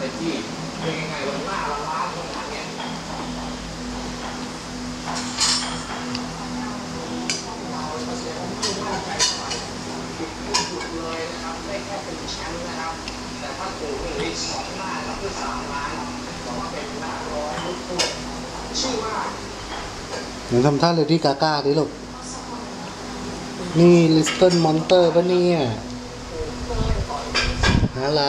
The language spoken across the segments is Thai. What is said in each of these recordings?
เต็มที่เป็นยังไงวันหน้าเราล้านขนาดเนี้ยเราเสียผมไม่มั่นใจเท่าไหร่หยุดพูดหยุดเลยนะครับได้แค่เป็นแชมป์นะครับ แต่ถ้าถูกหนึ่งอีกสองหน้าแล้วคือสามล้านบอกว่าเป็นหน้าร้อยลูกตัวชื่อว่าหนูทำท่าเลยที่กาก้าดิลูกนี่ลิสเติลมอนเตอร์ปะเนี่ยหาอะไร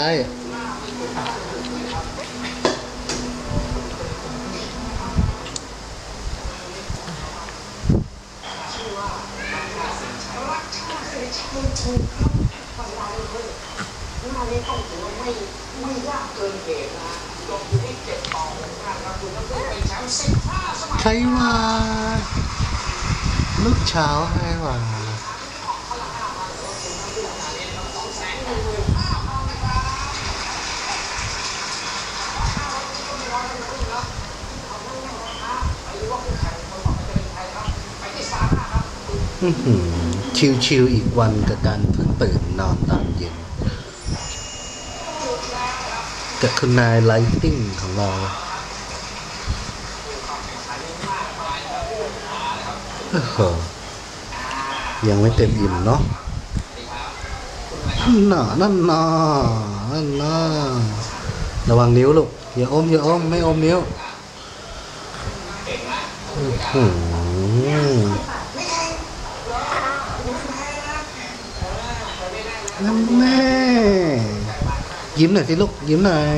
หน้านี้ต้องถือว่าไม่ไม่ยากเกินเหตุนะลงทุนที่เจ็ดต่อหกนะครับคุณต้องเป็นแชมป์สิบห้าสมัยใครว่าลูกเช้าให้ว่าอือหือ ชิวๆอีกวันกับการเพิ่งตื่นนอนตอนเย็นกับคุณนายไลติ้งของเราเออยังไม่เต็มอิ่มเนาะน่ะนั่นน่ะนั่นน่ะระวังนิ้วลูก อย่าอม อย่าอม ไม่อมนิ้ว อื้อหือ นั่นแน่ยิ้มหน่อยสิลูก ยิ้มหน่อย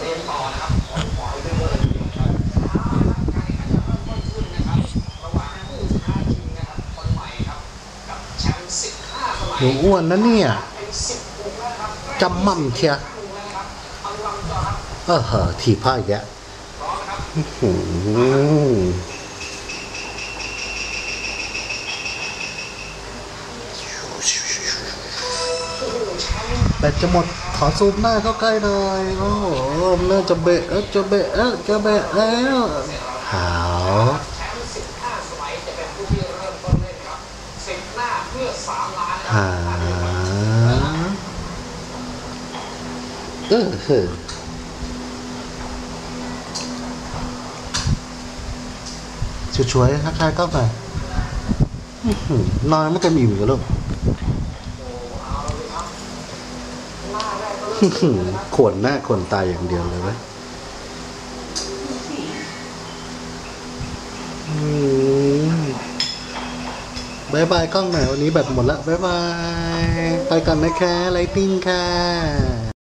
เรียนต่อนะครับปล่อยไปเลยกานจะเริ่มต้นขึ้นนะครับระหว่างใหม่ครับชั้นสิบห้าครับหัวอ้วนนะเนี่ยจำมั่มเชียเออเหอถีบผ้าอีกแล้วพร้อมนะครับ อื้อหือ แบตจะหมดขอซูมหน้าเข้าใกล้หน่อยโอ้โหน่าจะเบะเอ้ยจะเบะเอ้ยจะเบะแล้วหาวแชมป์สิบห้าสมัยจะเป็นผู้ที่เริ่มต้นเล่นครับสิบหน้าเพื่อสามล้านนะคหารับเออเฮ้ช่วยๆทักทายก็ไปนอนไม่เต็มอิ่มกันลูก อื้อหือ ขวนหน้าขวนตาอย่างเดียวเลยไหมบายบายกล้องหน่อยวันนี้แบตหมดละบายบาย ไปก่อนนะคะไลติ้งค่ะ